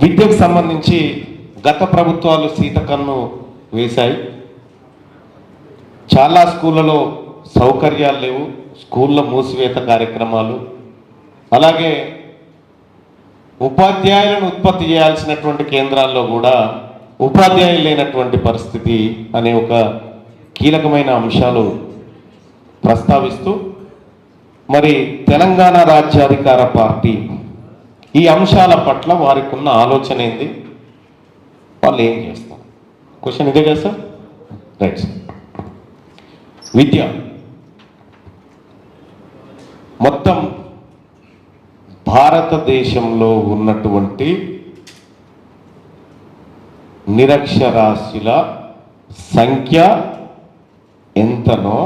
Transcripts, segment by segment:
విద్యకు సంబంధించి గత ప్రభుత్వాలు సీతకన్ను వేశాయి. చాలా స్కూళ్ళలో సౌకర్యాలు లేవు. స్కూళ్ళ మూసివేత కార్యక్రమాలు. అలాగే ఉపాధ్యాయులను ఉత్పత్తి చేయాల్సినటువంటి కేంద్రాల్లో కూడా ఉపాధ్యాయులు లేనటువంటి పరిస్థితి అనే ఒక కీలకమైన అంశాలు ప్రస్తావిస్తూ మరి తెలంగాణ రాజ్యాధికార పార్టీ ఈ అంశాల పట్ల వారికి ఉన్న ఆలోచన ఏంది? వాళ్ళు ఏం చేస్తారు? క్వశ్చన్ ఇదే కదా సార్? రైట్ సార్ విద్య. మొత్తం భారతదేశంలో ఉన్నటువంటి నిరక్షరాస్యుల సంఖ్య ఎంతనో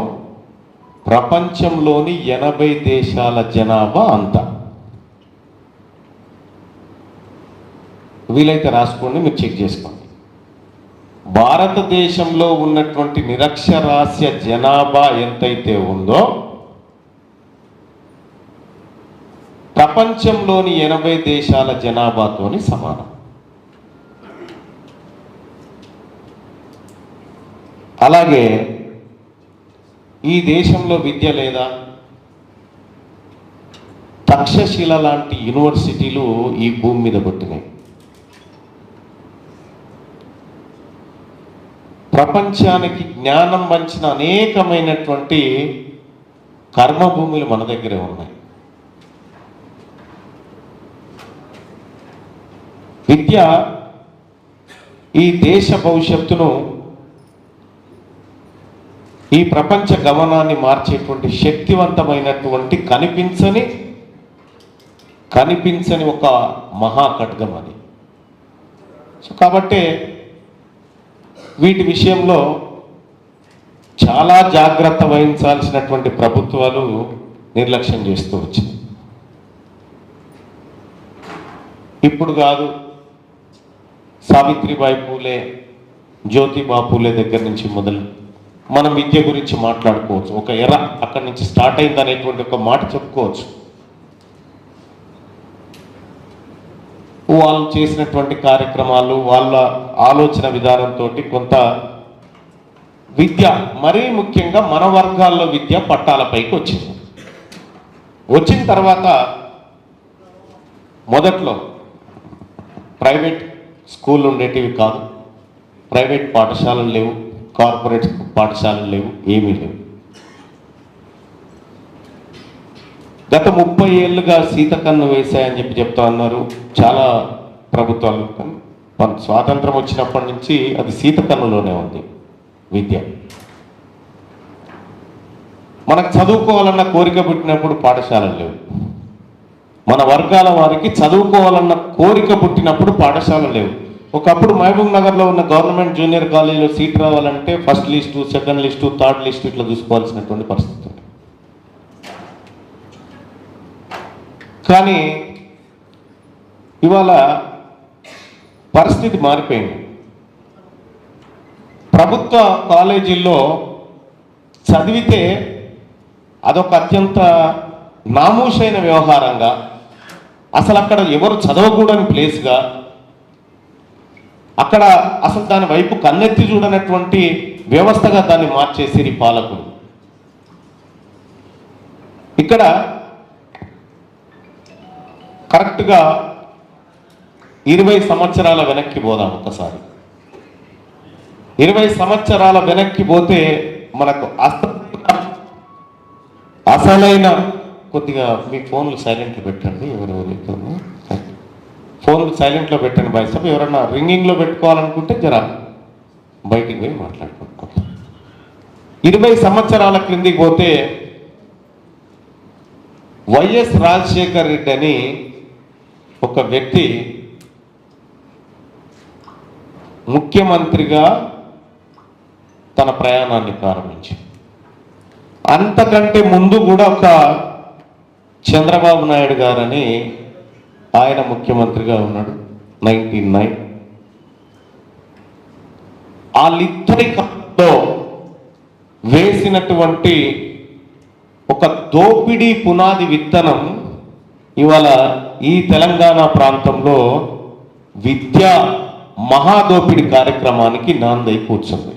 ప్రపంచంలోని ఎనభై దేశాల జనాభా అంత. వీలైతే రాసుకోండి మీరు చెక్ చేసుకోండి. భారతదేశంలో ఉన్నటువంటి నిరక్షరాస్య జనాభా ఎంతైతే ఉందో ప్రపంచంలోని ఎనభై దేశాల జనాభాతోని సమానం. అలాగే ఈ దేశంలో విద్య లేదా? తక్షశిల లాంటి యూనివర్సిటీలు ఈ భూమి మీద పుట్టినాయి. ప్రపంచానికి జ్ఞానం వంచిన అనేకమైనటువంటి కర్మభూములు మన దగ్గరే ఉన్నాయి. విద్య ఈ దేశ భవిష్యత్తును ఈ ప్రపంచ గమనాన్ని మార్చేటువంటి శక్తివంతమైనటువంటి కనిపించని కనిపించని ఒక మహాఖడ్గం అది. సో కాబట్టి వీటి విషయంలో చాలా జాగ్రత్త వహించాల్సినటువంటి ప్రభుత్వాలు నిర్లక్ష్యం చేస్తూ వచ్చింది. ఇప్పుడు కాదు సావిత్రిబాయి పూలే జ్యోతిబా పూలే దగ్గర నుంచి మొదలు మనం విద్య గురించి మాట్లాడుకోవచ్చు. ఒక ఎర అక్కడి నుంచి స్టార్ట్ అయింది అనేటువంటి ఒక మాట చెప్పుకోవచ్చు. వాళ్ళు చేసినటువంటి కార్యక్రమాలు వాళ్ళ ఆలోచన విధానంతో కొంత విద్య మరీ ముఖ్యంగా మన వర్గాల్లో విద్య పట్టాలపైకి వచ్చింది. వచ్చిన తర్వాత మొదట్లో ప్రైవేట్ స్కూల్ ఉండేటివి కాదు. ప్రైవేట్ పాఠశాలలు లేవు కార్పొరేట్ పాఠశాలలు లేవు ఏమీ లేవు. గత ముప్పై ఏళ్ళుగా సీతకన్ను వేశాయని చెప్పి చెప్తా ఉన్నారు. చాలా ప్రభుత్వాలు కానీ స్వాతంత్రం వచ్చినప్పటి నుంచి అది సీతకన్నులోనే ఉంది విద్య. మనకు చదువుకోవాలన్న కోరిక పుట్టినప్పుడు పాఠశాలలు లేవు. మన వర్గాల వారికి చదువుకోవాలన్న కోరిక పుట్టినప్పుడు పాఠశాలలు లేవు. ఒకప్పుడు మహబూబ్ నగర్లో ఉన్న గవర్నమెంట్ జూనియర్ కాలేజీలో సీట్ రావాలంటే first list second list third list ఇట్లా చూసుకోవాల్సినటువంటి పరిస్థితి ఉంది కానీ ఇవాళ పరిస్థితి మారిపోయింది. ప్రభుత్వ కాలేజీల్లో చదివితే అదొక అత్యంత నామూషైన వ్యవహారంగా అసలు అక్కడ ఎవరు చదవకూడని ప్లేస్గా అక్కడ అసలు దాని వైపు కన్నెత్తి చూడనటువంటి వ్యవస్థగా దాన్ని మార్చేసిరి పాలకులు. ఇక్కడ కరెక్ట్గా ఇరవై సంవత్సరాల వెనక్కి పోదాం ఒకసారి. ఇరవై సంవత్సరాల వెనక్కి పోతే మనకు అస- అసలైన కొద్దిగా మీ ఫోన్లు సైలెంట్లో పెట్టండి ఎవరెవరు ఫోన్లు సైలెంట్లో పెట్టండి బాయ్ సాబ్ ఎవరన్నా రింగింగ్లో పెట్టుకోవాలనుకుంటే జర బయటికి పోయి మాట్లాడుకుంటాం ఇరవై సంవత్సరాల క్రిందికి పోతే వైఎస్ రాజశేఖర్ రెడ్డి అని ఒక వ్యక్తి ముఖ్యమంత్రిగా తన ప్రయాణాన్ని ప్రారంభించింది. అంతకంటే ముందు కూడా ఒక చంద్రబాబు నాయుడు గారని ఆయన ముఖ్యమంత్రిగా ఉన్నాడు నైన్టీన్ నైన్. వాళ్ళిద్దరి కాలంలో వేసినటువంటి ఒక దోపిడీ పునాది విత్తనం ఇవాళ ఈ తెలంగాణ ప్రాంతంలో విద్యా మహాదోపిడి కార్యక్రమానికి నాందై కూర్చుంది